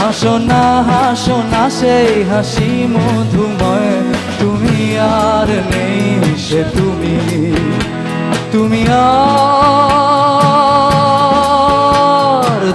হাসো না হাসো না সেই হাসি মধুময়। তুমি আর নেই সে তুমি। তুমি আর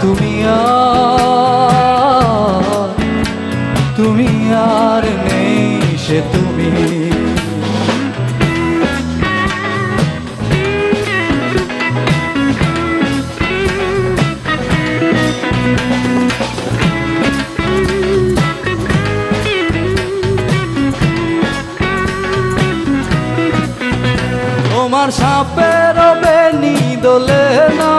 তুমি আর তুমি আর নেই সে তুমি। তোমার সাপের বেনি দোলে না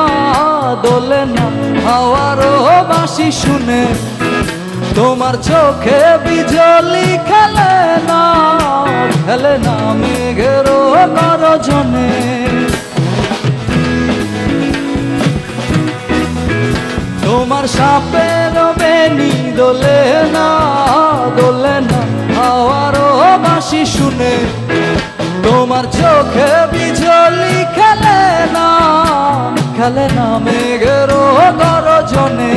দোলে না। হাওয়ারও বাসি শুনে তোমার চোখে বিজলি খেলে না খেলে না মেঘেরও গরজনে। তোমার সাপের বেনি দোলে না দোলে না। হাওয়ারও বাসি শুনে খেলে না মেঘেরও গরজনে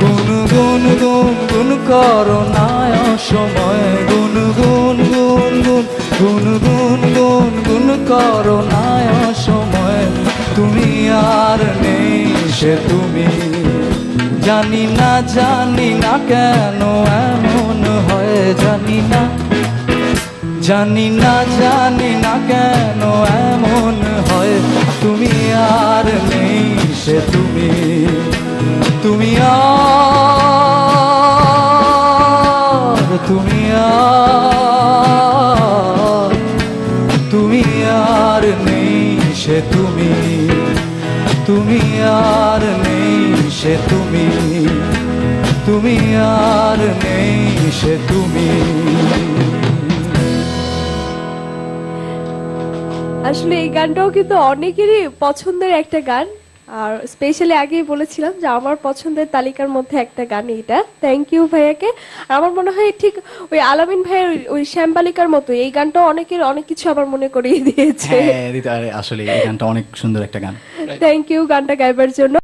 গুন গুন গুন গুন করো নায় সময় গুন গুন গুন গুন গুন গুন গুন গুন করো নায় সময় তুমি আর নেই সে তুমি। জানি না জানি না কেন এমন হয়, জানি না। জানি না জানি না কেন এমন হয়। তুমি তুমি আর তুমি আর তুমি আর নেই সে তুমি তুমি আর নেই সে তুমি তুমি আর নেই সে তুমি। আসলে এই গানটাও কিন্তু অনেকেরই পছন্দের একটা গান। আর স্পেশালি আগেই বলেছিলাম যে আমার পছন্দের তালিকার মধ্যে একটা গান এটা থ্যাংক ইউ ভাইয়াকে আমার মনে হয় ঠিক ওই আলামিন ভাইয়ের ওই- শ্যামবালিকার মতো এই গানটা অনেকের অনেক কিছু আমার মনে করিয়ে দিয়েছে হ্যাঁ আসলে এই গানটা অনেক সুন্দর একটা গান থ্যাংক ইউ গানটা গাইবার জন্য